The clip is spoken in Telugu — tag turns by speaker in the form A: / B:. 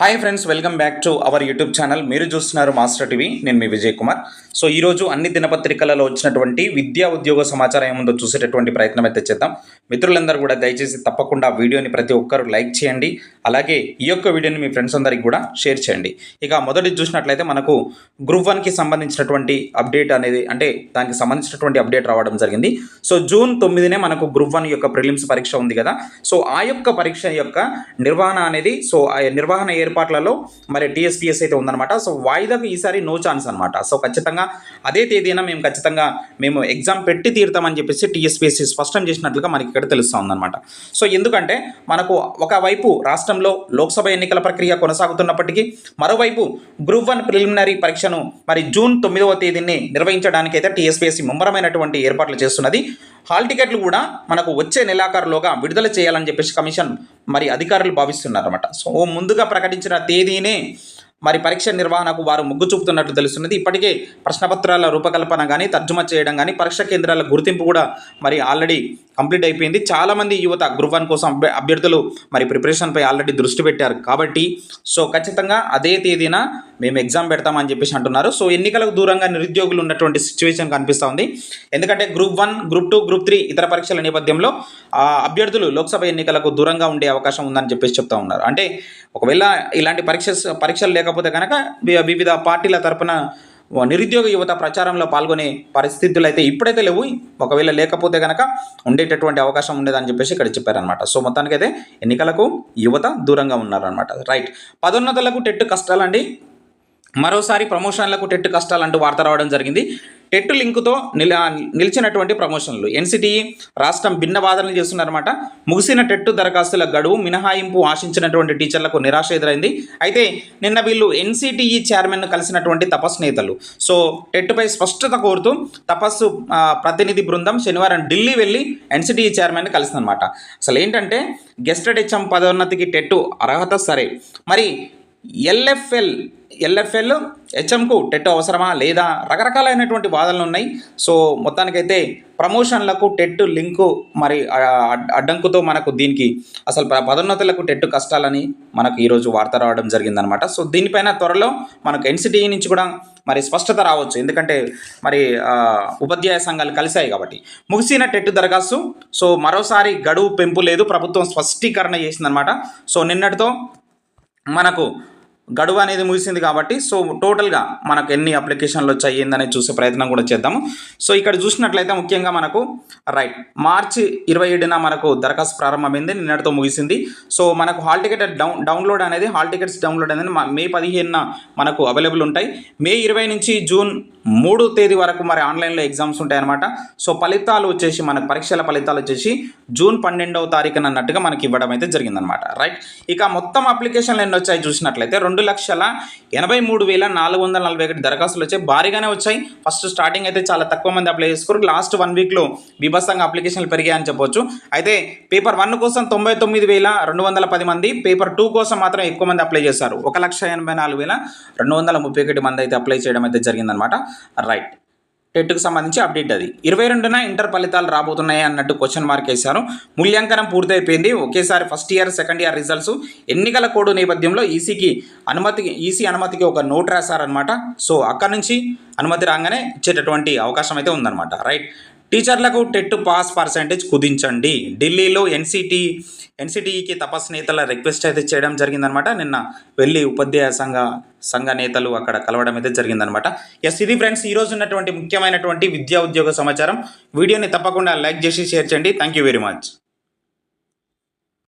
A: Hi friends welcome back to our YouTube channel మీరు చూస్తున్నారు మాస్టర్ టీవీ నేను మీ విజయ్ కుమార్. సో ఈరోజు అన్ని దినపత్రికలలో వచ్చినటువంటి విద్యా ఉద్యోగ సమాచారం ఏముందో చూసేటటువంటి ప్రయత్నం అయితే చేద్దాం. మిత్రులందరూ కూడా దయచేసి తప్పకుండా వీడియోని ప్రతి ఒక్కరూ లైక్ చేయండి. అలాగే ఈ యొక్క వీడియోని మీ ఫ్రెండ్స్ అందరికి కూడా షేర్ చేయండి. ఇక మొదటి చూసినట్లయితే మనకు గ్రూప్ వన్కి సంబంధించినటువంటి అప్డేట్ అనేది అంటే దానికి సంబంధించినటువంటి అప్డేట్ రావడం జరిగింది. సో జూన్ తొమ్మిదినే మనకు గ్రూప్ వన్ యొక్క ప్రిలిమ్స్ పరీక్ష ఉంది కదా. సో ఆ యొక్క పరీక్ష యొక్క నిర్వహణ అనేది సో ఆ నిర్వహణ ఏర్పాట్లలో మరి టీఎస్పీఎస్ అయితే ఉందన్నమాట. సో వాయిదాకు ఈసారి నో ఛాన్స్ అనమాట సో ఖచ్చితంగా అదే తేదీన మేము ఖచ్చితంగా మేము ఎగ్జామ్ పెట్టి తీరుతామని చెప్పేసి టీఎస్పీఎస్సీ స్పష్టం చేసినట్లుగా మనకి ఇక్కడ తెలుస్తూ ఉందన్నమాట. సో ఎందుకంటే మనకు ఒకవైపు రాష్ట్రంలో లోక్సభ ఎన్నికల ప్రక్రియ కొనసాగుతున్నప్పటికీ మరోవైపు గ్రూప్ వన్ ప్రిలిమినరీ పరీక్షను మరి జూన్ తొమ్మిదవ తేదీని నిర్వహించడానికైతే టీఎస్పీఎస్సీ ముమ్మరమైనటువంటి ఏర్పాట్లు చేస్తున్నది. హాల్ టికెట్లు కూడా మనకు వచ్చే నెలాఖరులోగా విడుదల చేయాలని చెప్పేసి కమిషన్ మరి అధికారులు భావిస్తున్నారన్నమాట. సో ముందుగా ప్రకటించిన తేదీనే మరి పరీక్ష నిర్వహణకు వారు మొగ్గు చూపుతున్నట్లు తెలుస్తున్నది. ఇప్పటికే ప్రశ్నపత్రాల రూపకల్పన కానీ తర్జుమా చేయడం కానీ పరీక్ష కేంద్రాల గుర్తింపు కూడా మరి ఆల్రెడీ కంప్లీట్ అయిపోయింది. చాలామంది యువత గ్రూప్ వన్ కోసం అభ్యర్థులు మరి ప్రిపరేషన్పై ఆల్రెడీ దృష్టి పెట్టారు. కాబట్టి సో ఖచ్చితంగా అదే తేదీన మేము ఎగ్జామ్ పెడతామని చెప్పేసి అంటున్నారు. సో ఎన్నికలకు దూరంగా నిరుద్యోగులు ఉన్నటువంటి సిచ్యువేషన్ కనిపిస్తూ ఉంది. ఎందుకంటే group one group two group three ఇతర పరీక్షల నేపథ్యంలో అభ్యర్థులు లోక్సభ ఎన్నికలకు దూరంగా ఉండే అవకాశం ఉందని చెప్పేసి చెప్తా ఉన్నారు. అంటే ఒకవేళ ఇలాంటి పరీక్ష పరీక్షలు లేకపోతే కాకపోతే కనుక వివిధ పార్టీల తరపున నిరుద్యోగ యువత ప్రచారంలో పాల్గొనే పరిస్థితులు అయితే ఇప్పుడైతే లేవు. ఒకవేళ లేకపోతే కనుక ఉండేటటువంటి అవకాశం ఉండేదని చెప్పేసి ఇక్కడ చెప్పారనమాట సో మొత్తానికైతే ఎన్నికలకు యువత దూరంగా ఉన్నారనమాట రైట్. పదోన్నతులకు టెట్ కష్టాలండి. మరోసారి ప్రమోషన్లకు టెట్ కష్టాలంటూ వార్త రావడం జరిగింది. టెట్ లింకుతో నిల నిలిచినటువంటి ప్రమోషన్లు. ఎన్సిటిఈ రాష్ట్రం భిన్న వాదనలు చేస్తున్నారన్నమాట. ముగిసిన టెట్ దరఖాస్తుల గడువు మినహాయింపు ఆశించినటువంటి టీచర్లకు నిరాశ ఎదురైంది. అయితే నిన్న వీళ్ళు ఎన్సిటిఈ చైర్మన్ను కలిసినటువంటి తపస్ నేతలు. సో టెట్పై స్పష్టత కోరుతూ తపస్సు ప్రతినిధి బృందం శనివారం ఢిల్లీ వెళ్ళి ఎన్సిటిఈ చైర్మన్ కలిసిందనమాట అసలు ఏంటంటే గెస్టెడ్ హెచ్ఎం పదోన్నతికి టెట్ అర్హత సరే. మరి ఎల్ఎఫ్ఎల్ ఎల్ఎఫ్ఎల్ హెచ్ఎంకు టెట్ అవసరమా లేదా? రకరకాలైనటువంటి వాదనలు ఉన్నాయి. సో మొత్తానికైతే ప్రమోషన్లకు టెట్ లింకు మరి అడ్- అడ్డంకుతో మనకు దీనికి అసలు పదోన్నతులకు టెట్ కష్టాలని మనకు ఈరోజు వార్త రావడం జరిగిందనమాట సో దీనిపైన త్వరలో మనకు ఎన్సిటిఈ నుంచి కూడా మరి స్పష్టత రావచ్చు. ఎందుకంటే మరి ఉపాధ్యాయ సంఘాలు కలిశాయి కాబట్టి. ముగిసిన టెట్ దరఖాస్తు. సో మరోసారి గడువు పెంపు లేదు. ప్రభుత్వం స్పష్టీకరణ చేసిందనమాట సో నిన్నటితో మనకు గడువు అనేది ముగిసింది కాబట్టి సో టోటల్గా మనకు ఎన్ని అప్లికేషన్లు వచ్చాయి ఏందనేది చూసే ప్రయత్నం కూడా చేద్దాము. సో ఇక్కడ చూసినట్లయితే ముఖ్యంగా మనకు రైట్ మార్చి ఇరవై ఏడున మనకు దరఖాస్తు ప్రారంభమైంది నిన్నటితో ముగిసింది. సో మనకు హాల్ టికెట్ డౌన్ డౌన్లోడ్ అనేది హాల్ టికెట్స్ డౌన్లోడ్ అనేది మే పదిహేనున మనకు అవైలబుల్ ఉంటాయి. మే ఇరవై నుంచి జూన్ మూడో తేదీ వరకు మరి ఆన్లైన్లో ఎగ్జామ్స్ ఉంటాయన్నమాట. సో ఫలితాలు వచ్చేసి మనకు పరీక్షల ఫలితాలు వచ్చేసి జూన్ పన్నెండవ తారీఖున అన్నట్టుగా మనకి ఇవ్వడం అయితే జరిగిందనమాట రైట్ ఇక మొత్తం అప్లికేషన్లు ఎన్ని వచ్చాయి చూసినట్లయితే రెండు రెండు లక్షల ఎనభై మూడు వేల నాలుగు వందల నలభై ఒకటి దరఖాస్తులు వచ్చాయి. భారీగానే వచ్చాయి. ఫస్ట్ స్టార్టింగ్ అయితే చాలా తక్కువ మంది అప్లై చేసుకోరు. లాస్ట్ వన్ వీక్లో బీభత్సంగా అప్లికేషన్లు పెరిగాయని చెప్పొచ్చు. అయితే పేపర్ వన్ కోసం తొంభై తొమ్మిది వేల రెండు వందల పది మంది పేపర్ టూ కోసం మాత్రం ఎక్కువ మంది అప్లై చేశారు. ఒక లక్ష ఎనభై నాలుగు వేల రెండు వందల ముప్పై ఒకటి మంది అయితే అప్లై చేయడం అయితే జరిగిందనమాట రైట్. టెట్కు సంబంధించి అప్డేట్ అది. ఇరవై రెండున ఇంటర్ ఫలితాలు రాబోతున్నాయి అన్నట్టు క్వశ్చన్ మార్క్ వేశారు. మూల్యాంకనం పూర్తయిపోయింది. ఒకేసారి first year second year results. ఎన్నికల కోడ్ నేపథ్యంలో ఈసీకి అనుమతి ఈసీ అనుమతికి ఒక నోట్ రాశారనమాట సో అక్కడ నుంచి అనుమతి రాగానే ఇచ్చేటటువంటి అవకాశం అయితే ఉందన్నమాట. రైట్? టీచర్లకు టెట్ పాస్ పర్సంటేజ్ కుదించండి. ఢిల్లీలో ఎన్సిటి ఎన్సిటీఈకి తపస్ నేతల రిక్వెస్ట్ అయితే చేయడం జరిగిందనమాట. నిన్న వెళ్ళి ఉపాధ్యాయ సంఘ సంఘ నేతలు అక్కడ కలవడం అయితే జరిగిందనమాట. ఎస్ ఇది ఫ్రెండ్స్ ఈరోజు ఉన్నటువంటి ముఖ్యమైనటువంటి విద్యా ఉద్యోగ సమాచారం. వీడియోని తప్పకుండా లైక్ చేసి షేర్ చేయండి. Thank you very much